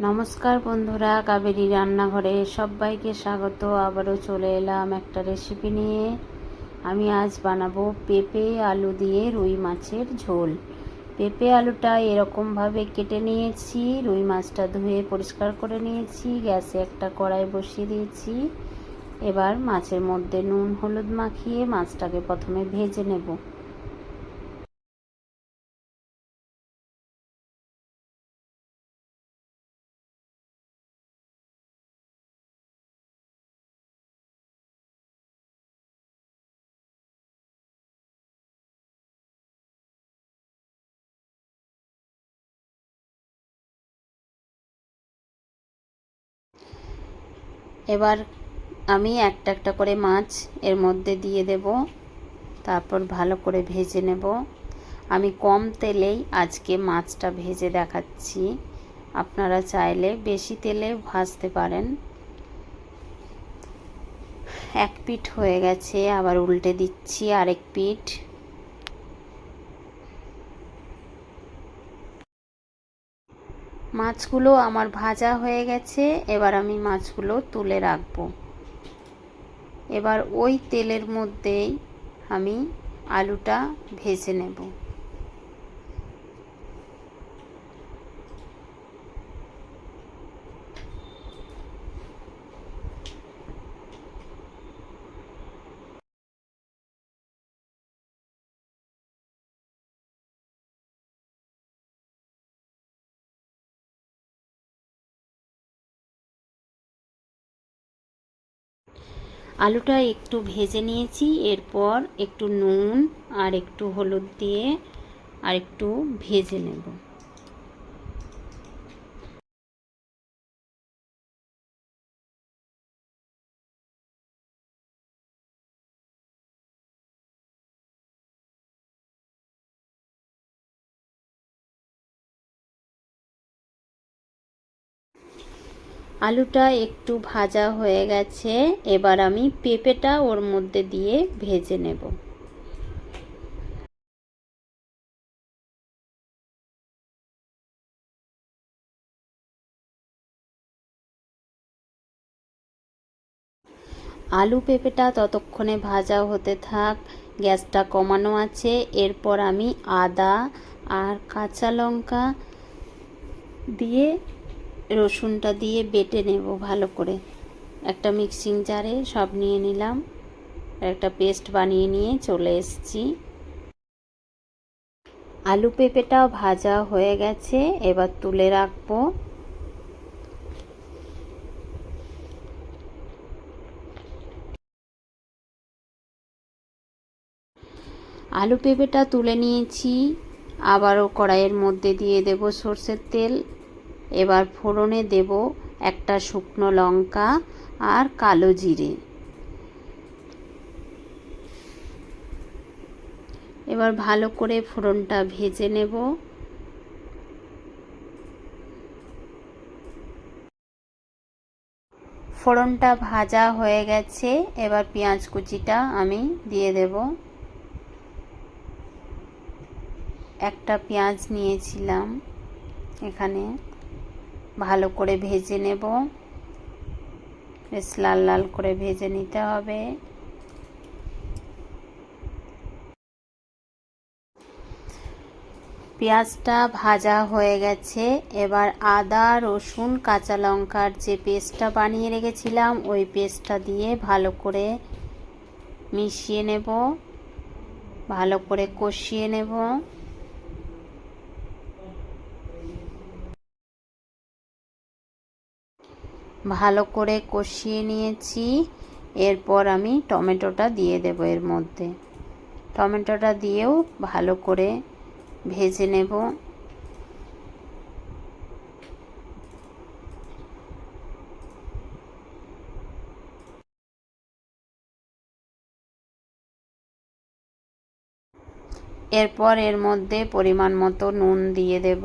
নমস্কার বন্ধুরা, কাবেরি রান্নাঘরে সবাইকে স্বাগত। আবারও চলে এলাম একটা রেসিপি নিয়ে। আমি আজ বানাবো পেঁপে আলু দিয়ে রুই মাছের ঝোল। পেঁপে আলুটা এরকমভাবে কেটে নিয়েছি, রুই মাছটা ধুয়ে পরিষ্কার করে নিয়েছি, গ্যাসে একটা কড়াই বসিয়ে দিয়েছি। এবার মাছের মধ্যে নুন, হলুদ মাখিয়ে মাছটাকে প্রথমে ভেজে নেব। এবার আমি একটা একটা করে মাছ এর মধ্যে দিয়ে দেব, তারপর ভালো করে ভেজে নেব। আমি কম তেলেই আজকে মাছটা ভেজে দেখাচ্ছি। আপনারা চাইলে বেশি তেলে ভাজতে পারেন। এক পিঠ হয়ে গেছে, আবার উল্টে দিচ্ছি আরেক পিঠ। মাছগুলো আমার ভাজা হয়ে গেছে, এবার আমি মাছগুলো তুলে রাখব। এবার ওই তেলের মধ্যেই আমি আলুটা ভেজে নেব। আলুটা একটু ভেজে নিয়েছি, এরপর একটু নুন আর একটু হলুদ দিয়ে আর একটু ভেজে নেব। আলুটা একটু ভাজা হয়ে গেছে, এবার আমি পেঁপেটা ওর মধ্যে দিয়ে ভেজে নেব। আলু পেঁপেটা ততক্ষণে ভাজা হতে থাক, গ্যাসটা কমানো আছে, এরপর আমি আদা আর কাঁচা লঙ্কা দিয়ে রসুনটা দিয়ে বেটে নেব ভালো করে। একটা মিক্সিং জারে সব নিয়ে নিলাম। একটা পেস্ট বানিয়ে নিয়ে চলে এসেছি। আলু পেঁপেটাও ভাজা হয়ে গেছে, এবার তুলে রাখব। আলু পেঁপেটা তুলে নিয়েছি। আবারও কড়াইয়ের মধ্যে দিয়ে দেব সর্ষের তেল। এবার ফোড়নে দেব একটা শুকনো লঙ্কা আর কালো জিরে। এবার ভালো করে ফোড়নটা ভেজে নেব। ফোড়নটা ভাজা হয়ে গেছে, এবার পেঁয়াজ কুচিটা আমি দিয়ে দেব। একটা পেঁয়াজ নিয়েছিলাম এখানে। ভালো করে ভেজে নেব। বেশ লাল লাল করে ভেজে নিতে হবে। পেঁয়াজটা ভাজা হয়ে গেছে। এবার আদা, রসুন, কাঁচা লঙ্কার যে পেস্টটা বানিয়ে রেখেছিলাম, ওই পেস্টটা দিয়ে ভালো করে মিশিয়ে নেব। ভালো করে কষিয়ে নেব। ভালো করে কষিয়ে নিয়েছি। এরপর আমি টমেটোটা দিয়ে দেবো এর মধ্যে। টমেটোটা দিয়েও ভালো করে ভেজে নেব। এরপর এর মধ্যে পরিমাণ মতো নুন দিয়ে দেব।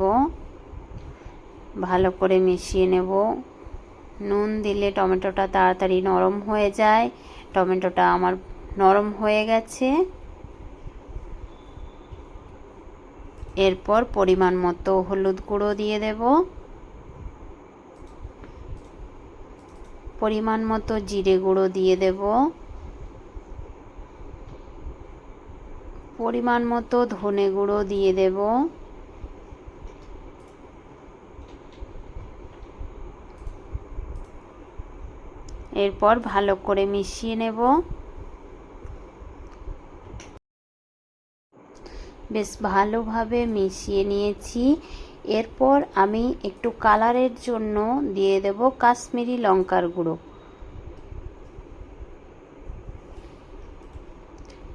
ভালো করে মিশিয়ে নেব। নুন দিলে টমেটোটা তাড়াতাড়ি নরম হয়ে যায়। টমেটোটা আমার নরম হয়ে গেছে। এরপর পরিমাণ মতো হলুদ গুঁড়ো দিয়ে দেব। পরিমাণ মতো জিরে গুঁড়ো দিয়ে দেব। পরিমাণ মতো ধনে গুঁড়ো দিয়ে দেব। এরপর ভালো করে মিশিয়ে নেব। বেশ ভালোভাবে মিশিয়ে নিয়েছি। এরপর আমি একটু কালারের জন্য দিয়ে দেব কাশ্মীরি লঙ্কার গুঁড়ো।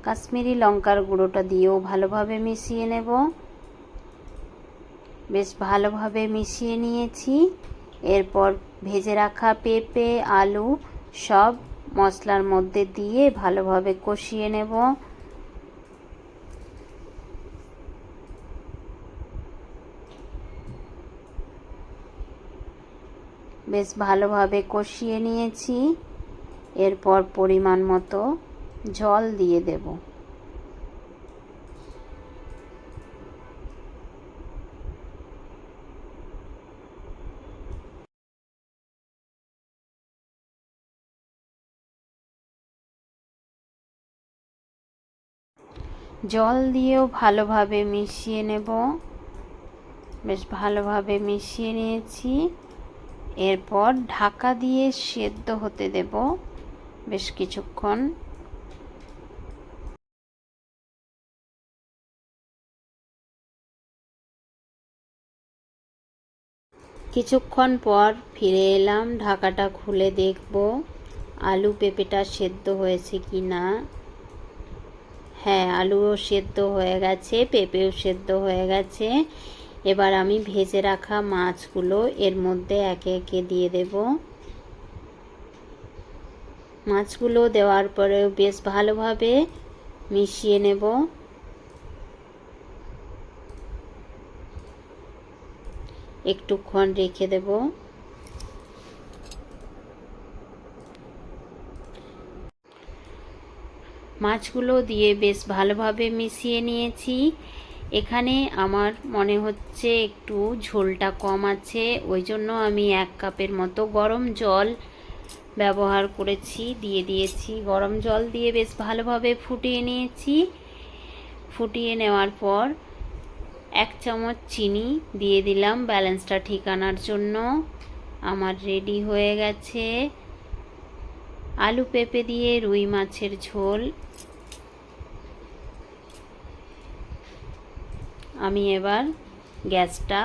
কাশ্মীরি লঙ্কার গুঁড়োটা দিয়েও ভালোভাবে মিশিয়ে নেব। বেশ ভালোভাবে মিশিয়ে নিয়েছি। এরপর ভেজে রাখা পেঁপে, আলু সব মশলার মধ্যে দিয়ে ভালোভাবে কষিয়ে নেব। বেশ ভালোভাবে কষিয়ে নিয়েছি। এরপর পরিমাণ মতো জল দিয়ে দেব। জল দিয়েও ভালোভাবে মিশিয়ে নেব। বেশ ভালোভাবে মিশিয়ে নিয়েছি। এরপর ঢাকা দিয়ে সেদ্ধ হতে দেব বেশ কিছুক্ষণ। কিছুক্ষণ পর ফিরে এলাম, ঢাকাটা খুলে দেখব আলু পেঁপেটা সেদ্ধ হয়েছে কি না হ্যাঁ আলুও সেদ্ধ হয়ে গেছে, পেঁপেও সেদ্ধ হয়ে গেছে। এবার আমি ভেজে রাখা মাছগুলো এর মধ্যে একে একে দিয়ে দেব। মাছগুলো দেওয়ার পরে বেশ ভালোভাবে মিশিয়ে নেব। একটুক্ষণ রেখে দেব। মাছগুলো দিয়ে বেশ ভালোভাবে মিশিয়ে নিয়েছি। এখানে আমার মনে হচ্ছে একটু ঝোলটা কম আছে, ওই জন্য আমি এক কাপের মতো গরম জল ব্যবহার করেছি, দিয়ে দিয়েছি। গরম জল দিয়ে বেশ ভালোভাবে ফুটিয়ে নিয়েছি। ফুটিয়ে নেওয়ার পর এক চামচ চিনি দিয়ে দিলাম ব্যালেন্সটা ঠিকানার জন্য। আমার রেডি হয়ে গেছে। আলু পেঁপে দিয়ে রুই মাছের ঝোল। আমি এবার গ্যাসটা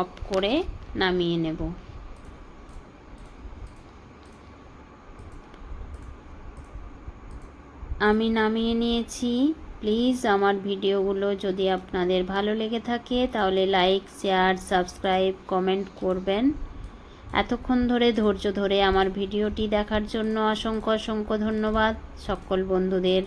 অফ করে নামিয়ে নেব। আমি নামিয়ে নিয়েছি। প্লিজ আমার ভিডিওগুলো যদি আপনাদের ভালো লেগে থাকে তাহলে লাইক, শেয়ার, সাবস্ক্রাইব, কমেন্ট করবেন। এতক্ষণ ধরে ধৈর্য ধরে আমার ভিডিওটি দেখার জন্য অসংখ্য অসংখ্য ধন্যবাদ সকল বন্ধুদের।